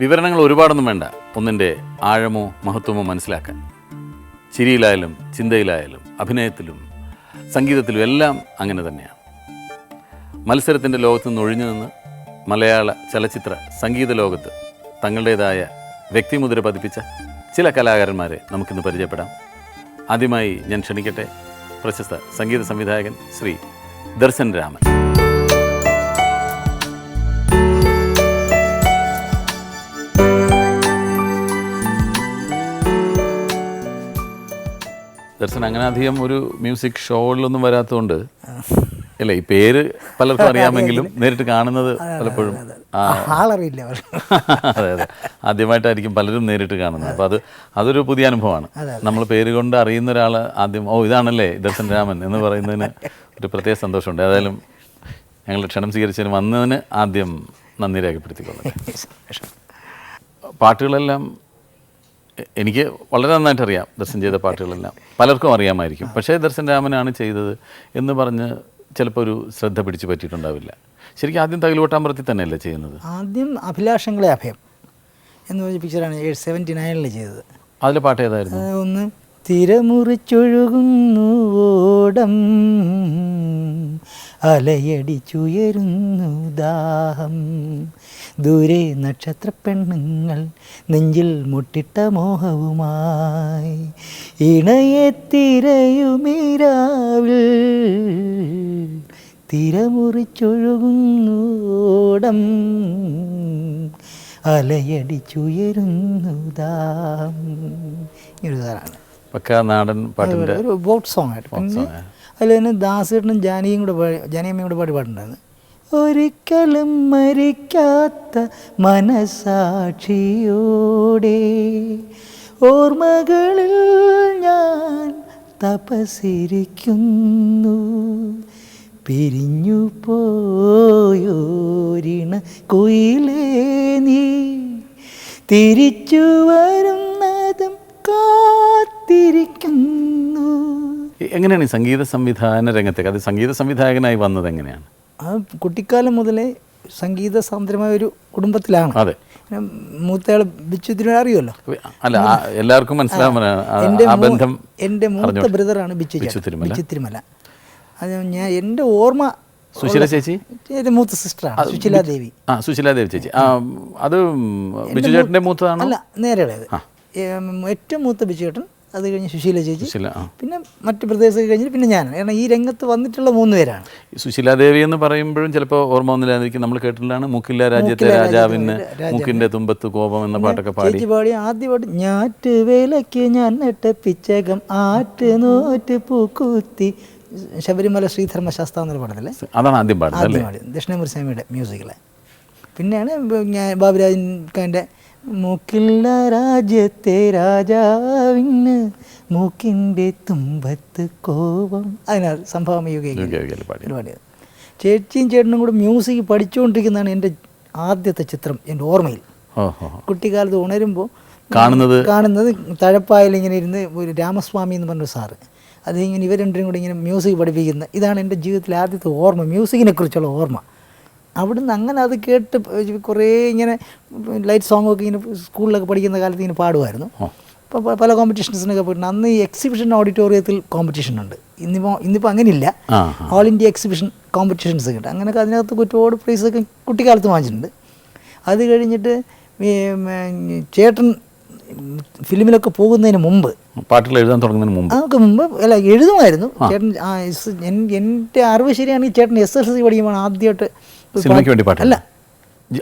വിവരണങ്ങൾ ഒരുപാടൊന്നും വേണ്ട. ഒന്നിന്റെ ആഴമോ മഹത്വമോ മനസ്സിലാക്കാൻ. ചിരിയിലായാലും ചിന്തയിലായാലും അഭിനയത്തിലും സംഗീതത്തിലും എല്ലാം അങ്ങനെ തന്നെയാണ്. മത്സരത്തിന്റെ ലോകത്ത് നിന്ന് ഒഴിഞ്ഞു നിന്ന് മലയാള ചലച്ചിത്ര സംഗീത ലോകത്ത് തങ്ങളുടേതായ വ്യക്തിമുദ്ര പതിപ്പിച്ച ചില കലാകാരന്മാരെ നമുക്കിന്ന് പരിചയപ്പെടാം. ആദ്യമായി ഞാൻ ക്ഷണിക്കട്ടെ പ്രശസ്ത സംഗീത സംവിധായകൻ ശ്രീ ദർശൻ രാമൻ. ദർശൻ അങ്ങനെ അധികം ഒരു മ്യൂസിക് ഷോകളിലൊന്നും വരാത്തതുകൊണ്ട് അല്ല ഈ പേര് പലർക്കും അറിയാമെങ്കിലും നേരിട്ട് കാണുന്നത് പലപ്പോഴും ആ, ആളറിയില്ല അതെ അതെ. ആദ്യമായിട്ടായിരിക്കും പലരും നേരിട്ട് കാണുന്നത്. അപ്പോൾ അത് അതൊരു പുതിയ അനുഭവമാണ്. നമ്മൾ പേര് കൊണ്ട് അറിയുന്ന ഒരാൾ ആദ്യം ഓ ഇതാണല്ലേ ദർശൻ രാമൻ എന്ന് പറയുന്നതിന് ഒരു പ്രത്യേക സന്തോഷമുണ്ട്. ഏതായാലും ഞങ്ങൾ ക്ഷണം സ്വീകരിച്ചതിന് വന്നതിന് ആദ്യം നന്ദി രേഖപ്പെടുത്തിക്കൊള്ളട്ടെ. പാട്ടുകളെല്ലാം എനിക്ക് വളരെ നന്നായിട്ട് അറിയാം ദർശൻ ചെയ്ത പാട്ടുകളെല്ലാം. പലർക്കും അറിയാമായിരിക്കും. പക്ഷേ ദർശൻ രാമനാണ് ചെയ്തത് എന്ന് പറഞ്ഞ് ചിലപ്പോൾ ഒരു ശ്രദ്ധ പിടിച്ചു പറ്റിയിട്ടുണ്ടാവില്ല. ശരിക്കും ആദ്യം തകിലുവട്ടാമ്പറത്തി തന്നെയല്ലേ ചെയ്യുന്നത്? ആദ്യം അഭിലാഷങ്ങളെ അഭയം എന്ന് പറഞ്ഞ പിക്ചറാണ് സെവന്റി നയനിൽ ചെയ്തത്. അതിലെ പാട്ട് ഏതായിരുന്നു? ഒന്ന് തിരമുറിച്ചൊഴുകുന്നു ഓടം. അലയടിച്ചുയരുന്നു ദാഹം. ദൂരെ നക്ഷത്ര പെണ്ണുങ്ങൾ നെഞ്ചിൽ മുട്ടിട്ട മോഹവുമായി. ഇണയെ തിരയുമീരാവിൽ. തിരമുറിച്ചൊഴുകുന്നു ഓടം. അലയടിച്ചുയരുന്നു ദാഹം. പക്ക നാടൻ പാട്ടിന്റെ ഒരു ബോട്ട് സോങ് ആയിട്ട്. പിന്നെ അതിൽ തന്നെ ദാസേട്ടനും ജാനിയും കൂടെ പാടി ജാനിയമ്മയും കൂടെ പാടി പാടുണ്ടായിരുന്നു ഒരിക്കലും മരിക്കാത്ത മനസാക്ഷിയോടെ ഓർമ്മകളിൽ ഞാൻ തപസിരിക്കുന്നു പിരിഞ്ഞു പോയോരിണ കുയിലേ നീ തിരിച്ചു വരുന്നതും കാത്തിരിക്കുന്നു. എങ്ങനെയാണ് ഈ സംഗീത സംവിധാന രംഗത്തേക്ക്? അത് സംഗീത സംവിധായകനായി വന്നത് എങ്ങനെയാണ്? ആ കുട്ടിക്കാലം മുതലേ സംഗീത സാന്ദ്രമായ ഒരു കുടുംബത്തിലാണ്. അതെ. മൂത്തയാൾ ബിച്ചു അറിയുമല്ലോ? അല്ല എല്ലാവർക്കും മനസ്സിലാവുന്ന എന്റെ മൂത്ത ബ്രദറാണ് ബിച്ചു ബിച്ചു. തിരുമല. അത് ഞാൻ എന്റെ ഓർമ്മ സുശീല ചേച്ചി? എന്റെ മൂത്ത സിസ്റ്ററാണ് സുശീല ദേവി. ആ സുശീല ദേവി ചേച്ചി. അത് ബിജു ചേട്ടന്റെ മൂത്തതാണ്? അല്ല നേരെയുള്ളത് ഏറ്റവും മൂത്ത ബിച്ചു ചേട്ടൻ അത് കഴിഞ്ഞ് സുശീല ചേച്ചി. പിന്നെ മറ്റു പ്രദേശമൊക്കെ കഴിഞ്ഞിട്ട് പിന്നെ ഞാൻ. കാരണം ഈ രംഗത്ത് വന്നിട്ടുള്ള മൂന്ന് പേരാണ്. സുശീല സുശീലാദേവി എന്ന് പറയുമ്പോഴും ചിലപ്പോൾ ഓർമ്മ വന്നില്ലായിരിക്കും നമ്മൾ കേട്ടിട്ടാണ് മുക്കില്ല രാജ്യത്തെ രാജാവിന് മുക്കിന്റെ തുമ്പത്ത് കോപം എന്ന പാട്ടൊക്കെ പാടി. ചേച്ചി പാടി ആദ്യ പാട്ട് ഞാറ്റ് വേലയ്ക്ക് ഞാൻ നട്ട പിച്ചകം ആറ്റ് നോറ്റ് പൂക്കുത്തി. ശബരിമല ശ്രീധർമ്മ ശാസ്ത്ര എന്നൊരു പാടത്തില്ലേ അതാണ് ആദ്യം പാടുന്നത് ആദ്യം മ്യൂസിക്കിലെ. പിന്നെയാണ് ഞാൻ ബാബുരാജൻ ഖാന്റെ മൂക്കില്ല രാജ്യത്തെ രാജാവിന് മൂക്കിന്റെ തുമ്പത്ത് കോപം. അതിനാ സംഭവം യുഗയിൽ പാടിയത്. ചേച്ചിയും ചേട്ടനും കൂടെ മ്യൂസിക് പഠിച്ചുകൊണ്ടിരിക്കുന്നതാണ് എന്റെ ആദ്യത്തെ ചിത്രം എന്റെ ഓർമ്മയിൽ. കുട്ടിക്കാലത്ത് ഉണരുമ്പോൾ കാണുന്നത്? കാണുന്നത് തഴപ്പായിൽ ഇങ്ങനെ ഇരുന്ന് ഒരു രാമസ്വാമി എന്ന് പറഞ്ഞൊരു സാറ്. അത് ഇങ്ങനെ ഇവർ രണ്ടും കൂടി ഇങ്ങനെ മ്യൂസിക് പഠിപ്പിക്കുന്നത് ഇതാണ് എന്റെ ജീവിതത്തിലെ ആദ്യത്തെ ഓർമ്മ മ്യൂസിക്കിനെ കുറിച്ചുള്ള ഓർമ്മ. അവിടുന്ന് അങ്ങനെ അത് കേട്ട് കുറേ ഇങ്ങനെ ലൈറ്റ് സോങ്ങൊക്കെ ഇങ്ങനെ സ്കൂളിലൊക്കെ പഠിക്കുന്ന കാലത്ത് ഇങ്ങനെ പാടുമായിരുന്നു. അപ്പോൾ പല കോമ്പറ്റീഷൻസിനൊക്കെ പോയിട്ടുണ്ട്. അന്ന് ഈ എക്സിബിഷൻ ഓഡിറ്റോറിയത്തിൽ കോമ്പറ്റീഷൻ ഉണ്ട്. ഇന്നിപ്പോൾ ഇന്നിപ്പോൾ അങ്ങനെയില്ല ഇല്ല ഓൾ ഇന്ത്യ എക്സിബിഷൻ കോമ്പറ്റീഷൻസ് കിട്ടും. അങ്ങനെയൊക്കെ അതിനകത്ത് ഒരുപാട് പ്രൈസൊക്കെ കുട്ടിക്കാലത്ത് വാങ്ങിച്ചിട്ടുണ്ട്. അത് കഴിഞ്ഞിട്ട് ചേട്ടൻ ഫിലിമിലൊക്കെ പോകുന്നതിന് മുമ്പ് പാട്ടുകൾ എഴുതാൻ തുടങ്ങുന്നതിന് മുമ്പ്. അതൊക്കെ മുമ്പ് അല്ല എഴുതുമായിരുന്നു. ചേട്ടൻ എന്റെ അറിവ് ശരിയാണെങ്കിൽ ചേട്ടൻ എസ് എസ് എൽ സി പഠിക്കുമ്പോൾ ആദ്യമായിട്ട് സിനിമയ്ക്ക് വേണ്ടി പാട്ട് അല്ല.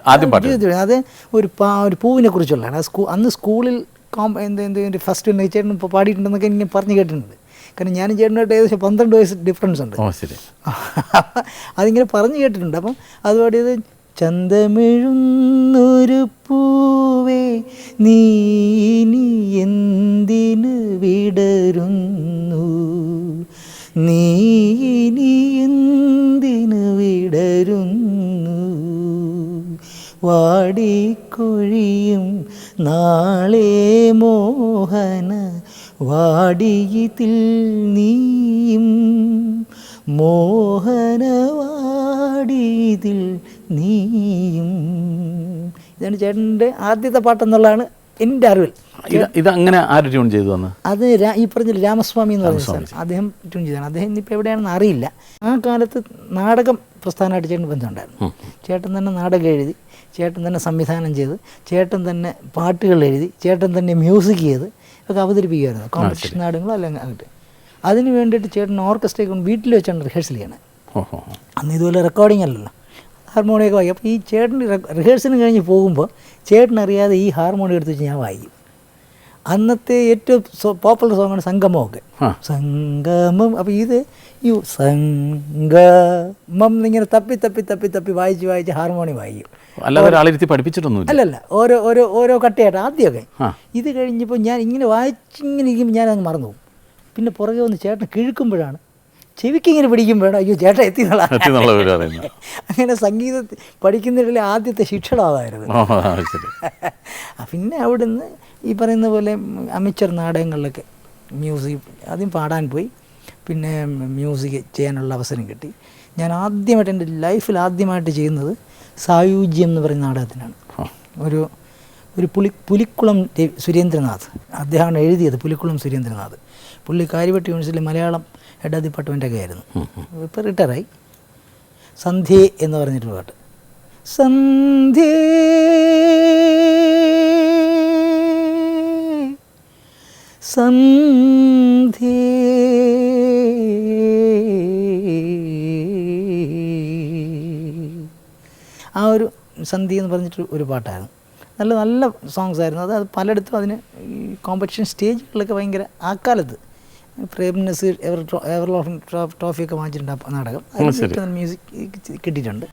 ആദ്യം പാട്ട് അത് ഒരു പാ ഒരു പൂവിനെ കുറിച്ചുള്ളതാണ്. സ്കൂ അന്ന് സ്കൂളിൽ കോം എന്ത് എന്ത് ഫസ്റ്റ് ചേട്ടൻ ഇപ്പോൾ പാടിയിട്ടുണ്ടെന്നൊക്കെ ഇങ്ങനെ പറഞ്ഞു കേട്ടിട്ടുണ്ട്. കാരണം ഞാനും ചേട്ടനായിട്ട് ഏകദേശം പന്ത്രണ്ട് വയസ്സ് ഡിഫറൻസ് ഉണ്ട്. അതിങ്ങനെ പറഞ്ഞു കേട്ടിട്ടുണ്ട്. അപ്പം അത് പാടിയത് ചന്തമിഴുന്നൊരു പൂവേ നീ എന്തിന് വിടരുന്നു? നീ വിടരുന്നു വാടിക്കൊഴിയും നാളെ മോഹന വാടിയതിൽ നീയും. മോഹനവാടിയതിൽ നീയും. ഇതാണ് ചേട്ടന്റെ ആദ്യത്തെ പാട്ടെന്നുള്ളതാണ് എന്റെ അറിവിൽ. ഇത് അങ്ങനെ ആര് ട്യൂൺ ചെയ്തു വന്ന് അത് ഈ പറഞ്ഞ രാമസ്വാമി എന്ന് പറഞ്ഞ സാർ അദ്ദേഹം ട്യൂൺ ചെയ്തതാണ് അദ്ദേഹം ഇന്നിപ്പോൾ എവിടെയാണെന്ന് അറിയില്ല. ആ കാലത്ത് നാടകം പ്രസ്ഥാനമായിട്ട് ചേട്ടൻ ബന്ധമുണ്ടായിരുന്നു. ചേട്ടൻ തന്നെ നാടകം എഴുതി ചേട്ടൻ തന്നെ സംവിധാനം ചെയ്ത് ചേട്ടൻ തന്നെ പാട്ടുകൾ എഴുതി ചേട്ടൻ തന്നെ മ്യൂസിക് ചെയ്ത് ഒക്കെ അവതരിപ്പിക്കുമായിരുന്നു. കോമ്പറ്റീഷൻ നാടകങ്ങളോ അല്ലെങ്കിൽ അങ്ങോട്ട്. അതിന് വേണ്ടിയിട്ട് ചേട്ടൻ ഓർക്കസ്ട്രയൊക്കെ വീട്ടിൽ വെച്ചാണ് റിഹേഴ്സൽ ചെയ്യണത് അന്ന് ഇതുപോലെ റെക്കോർഡിംഗ് അല്ലല്ലോ. ഹാർമോണിയൊക്കെ വായിക്കും. അപ്പോൾ ഈ ചേട്ടൻ റിഹേഴ്സലും കഴിഞ്ഞ് പോകുമ്പോൾ ചേട്ടൻ അറിയാതെ ഈ ഹാർമോണിയം എടുത്ത് വെച്ച് ഞാൻ വായിക്കും. അന്നത്തെ ഏറ്റവും പോപ്പുലർ സോങ്ങാണ് സംഗമമൊക്കെ. സംഗമം. അപ്പോൾ ഇത് യു സംഗമം എന്നിങ്ങനെ തപ്പി തപ്പി തപ്പി തപ്പി വായിച്ച് വായിച്ച് ഹാർമോണിയം വായിക്കും. അല്ലാതെ അല്ല അല്ല അല്ലല്ല. ഓരോ ഓരോ ഓരോ കട്ടയായിട്ട് ആദ്യമൊക്കെ. ഇത് കഴിഞ്ഞപ്പോൾ ഞാൻ ഇങ്ങനെ വായിച്ചിങ്ങനെ ഇരിക്കുമ്പോൾ ഞാൻ അങ്ങ് മറന്നു പോകും പിന്നെ പുറകെ വന്ന് ചേട്ടൻ കിഴുക്കുമ്പോഴാണ് ചെവിക്ക് ഇങ്ങനെ വേണം അയ്യോ ചേട്ടൻ എത്തി അങ്ങനെ സംഗീതം പഠിക്കുന്നതിലെ ആദ്യത്തെ ശിക്ഷണം അതായിരുന്നു. പിന്നെ അവിടുന്ന് ഈ പറയുന്ന പോലെ അമിച്ചർ നാടകങ്ങളിലൊക്കെ മ്യൂസിക് ആദ്യം പാടാൻ പോയി. പിന്നെ മ്യൂസിക് ചെയ്യാനുള്ള അവസരം കിട്ടി. ഞാൻ ആദ്യമായിട്ട് എന്റെ ലൈഫിൽ ആദ്യമായിട്ട് ചെയ്യുന്നത് സായുജ്യം എന്ന് പറയുന്ന നാടകത്തിനാണ്. ഒരു ഒരു പുലി പുലിക്കുളം സുരേന്ദ്രനാഥ്. അദ്ദേഹമാണ് എഴുതിയത് പുലിക്കുളം സുരേന്ദ്രനാഥ്. പുള്ളി കാര്യവട്ടി യൂണിവേഴ്സിറ്റിയിൽ മലയാളം ഹെഡ് ഓഫ് ഡിപ്പാർട്ട്മെന്റൊക്കെ ആയിരുന്നു. ഇപ്പോൾ റിട്ടയറായി. സന്ധ്യ എന്ന് പറഞ്ഞിട്ടൊരു പാട്ട്. സന്ധ്യ സന്ധ്യ ആ ഒരു സന്ധ്യ എന്ന് പറഞ്ഞിട്ട് ഒരു പാട്ടായിരുന്നു. നല്ല നല്ല സോങ്സ് ആയിരുന്നു. അത് അത് പലയിടത്തും അതിന് ഈ കോമ്പറ്റീഷൻ സ്റ്റേജുകളിലൊക്കെ ഭയങ്കര ആ കാലത്ത് പ്രേം നസീർ എവർ എവർ ട്രോഫിയൊക്കെ വാങ്ങിച്ചിട്ടുണ്ട് ആ നാടകം. അതിന് മ്യൂസിക് കിട്ടിയിട്ടുണ്ട്.